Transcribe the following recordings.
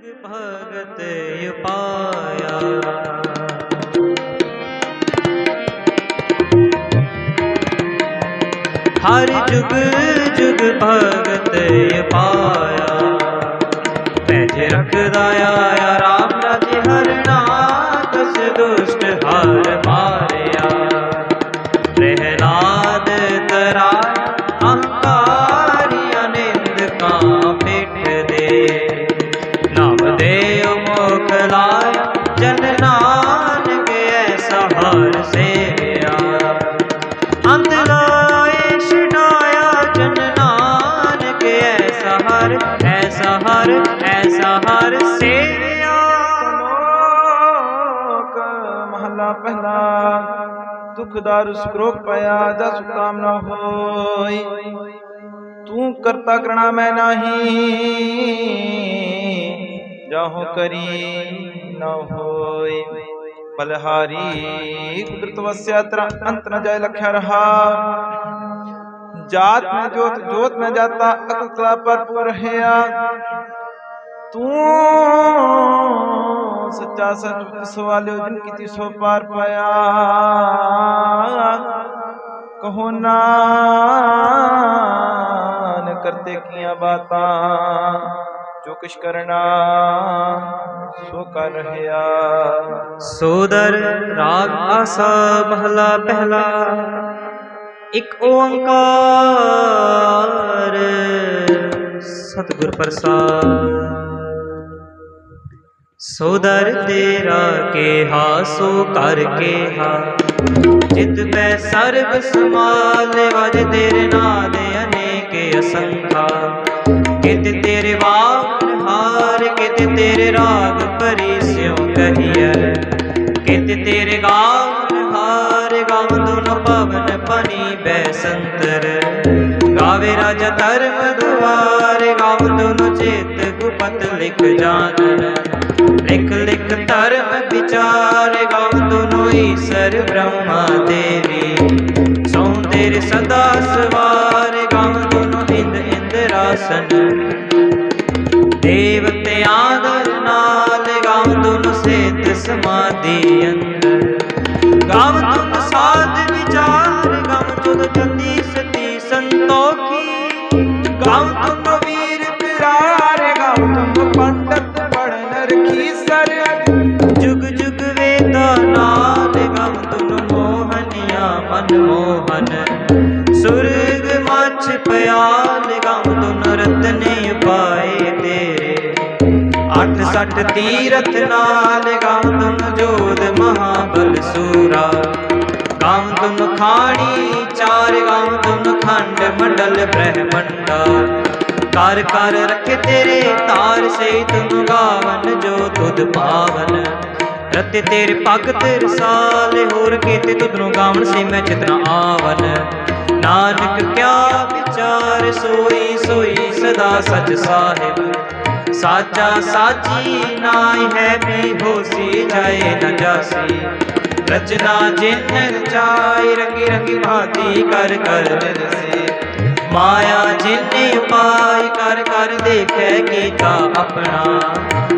ਭਗਤ ਉਪਾਇਆ। ਹਰ ਜੁਗ ਜੁਗ ਭਗਤ ਪਾਇਆ ਪੈਜ ਰੱਖਦਾ ਆਇਆ ਹਰ ਸੇਵਿਆ ਲੋਕ ਮਹਲਾ ਪਹਿਲਾ। ਦੁਖ ਦਾਰੂ ਸੁਕਰੋਗ ਪਾਇਆ ਜਸ ਕਾਮਨਾ ਹੋਈ। ਤੂੰ ਕਰਤਾ ਕਰਣਾ ਮੈਂ ਨਹੀਂ। ਜਾਹੋ ਕਰੀ ਨਾ ਹੋਈ। ਬਲਹਾਰੀ ਕੁਦਰਤ ਵਸਿਆ, ਤਰ ਅੰਤ ਨ ਜਾਏ ਲਖਿਆ ਰਹਾ। ਜਾਤ ਮੈਂ ਜੋਤ ਜੋਤ ਮੈਂ ਜਾਤਾ, ਅਕਲ ਕਲਾ ਭਰਪੂਰ ਰਹਿਆ। ਤੂੰ ਸੱਚਾ ਸੱਚ ਸਵਾਲਿਓ ਜਿਨ ਕੀਤੀ ਸੋ ਪਾਰ ਪਾਇਆ। ਕਹੋ ਨਾਨ ਕਰਤੇ ਕੀਆਂ ਬਾਤਾਂ, ਜੋ ਕੁਛ ਕਰਨਾ ਸੋ ਕਰ ਰਹਿਆ ਸੋਦਰ ਰਾਗ ਆਸਾ ਮਹਲਾ ਪਹਿਲਾ, ਇੱਕ ਓੰਕਾਰ ਸਤਿਗੁਰ ਪ੍ਰਸਾਦ। ਸੋਦਰ ਤੇਰਾ ਕੇਹਾ, ਸੋ ਕਰ ਕੇਹਾ। ਜਿਤ ਪੈ ਸਰਬ ਸਮਾਲ ਵਜ ਤੇਰੇ ਨਾਦ ਅਨੇਕ ਅਸੰਖਾ। ਕਿਤ ਤੇਰੇ ਵਾਗਨ ਹਾਰ, ਕਿਤ ਤੇਰੇ ਰਾਗ ਭਰੀ ਸਿਉ ਕਹੀਐ। ਕਿਤ ਤੇਰੇ ਗਾਵਨ ਹਾਰ, ਗਾਵ ਦੁਨ ਪਵਨ ਪਨੀ ਬੈਸੰਤਰ ਗਾਵੇ ਰਾਜਾ ਧਰਮ ਦੁਆਰ ਗਾਵ ਦੁਨ ਚੇਤ ਗੁਪਤ ਲਿਖ ਜਾਣਨ ਲਿਖ ਲਿਖ ਧਰਮ ਵਿਚਾਰ ਗਾਵ ਦੁਨੋ ਈਸ਼ਰ ਬ੍ਰਹਮਾ ਦੇਵੀ। ਸੋ ਤੇਰੇ ਸਦਾ ਸਵਾਰ ਗਾਵ ਦੁਨੋ ਇੰਦ ਇੰਦਰਾਸਨ ਦੇਵਤੇ ਆਦਰ ਨਾਲ ਗਾਵ ਤੁਮ ਸੇਤ ਸਮਾਧੀ ਅੰਦਰ। ਗਾਵ ਤੁਮ ਸੱਠ ਤੀਰਥ ਨਾਲ ਗਾਵ ਤੁਮ ਜੋਧ ਮਹਾਬਲ ਸੂਰਾ ਗਾਵ ਤੁਮ ਖਾਣ ਖੰਡ ਮੰਡਲ ਬ੍ਰਹਮੰਡਾ ਕਰ ਕਰ ਰਖੇ ਤੇਰੇ ਤਾਰ ਸੇ ਤੁਮ ਗਾਵਨ ਜੋ ਤੁਧ ਪਾਵਨ। ਰਤੇ ਤੇਰੇ ਭਗਤ ਰਸਾਲ, ਹੋਰ ਕੀਤੇ ਤੁਧਨੂੰ ਗਾਵਨ ਸੇ ਮੈਂ ਚਿਤਨਾ ਆਵਨ। ਨਾਨਕ ਕਿਆ ਵਿਚਾਰ, ਸੋਈ ਸੋਈ ਸਦਾ ਸਚ ਸਾਹਿਬ। ਸਾਚਾ ਸਾਚੀ ਨਾਈ ਹੈ ਵੀ ਹੋਸੀ, ਜਾਏ ਨ ਜਾਸੀ। ਰਚਨਾ ਜਿਨ ਰਚਾਈ ਰੰਗੀ ਰੰਗੀ ਭਾਤੀ ਕਰ ਕਰ ਰਸੇ ਮਾਇਆ ਜਿਨ ਪਾਈ ਕਰ ਕਰ ਦੇਖੈ ਕੀਤਾ ਆਪਣਾ।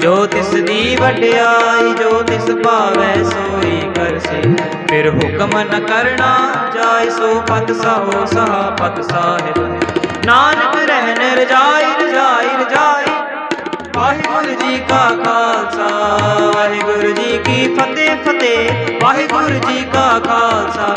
ਜੋ ਤਿਸ ਦੀ ਵਡਿਆਈ, ਜੋ ਤਿਸ ਭਾਵੈ ਸੋਈ ਕਰਸੇ ਫਿਰ ਹੁਕਮ ਨ ਕਰਨਾ ਜਾਇ ਸੋ ਪਤ ਸਾਹੋ ਸਹਾ ਪਤ ਸਾਹਿਬ। ਨਾਨਕ ਰਹਿਨ ਰਜਾਈ ਰਜਾਈ ਰਜਾਈ। ਵਾਹਿਗੁਰੂ ਜੀ ਕਾ ਖਾਲਸਾ, ਵਾਹਿਗੁਰੂ ਜੀ ਕੀ ਫਤਿਹ ਫਤਿਹ। ਵਾਹਿਗੁਰੂ ਜੀ ਕਾ ਖਾਲਸਾ।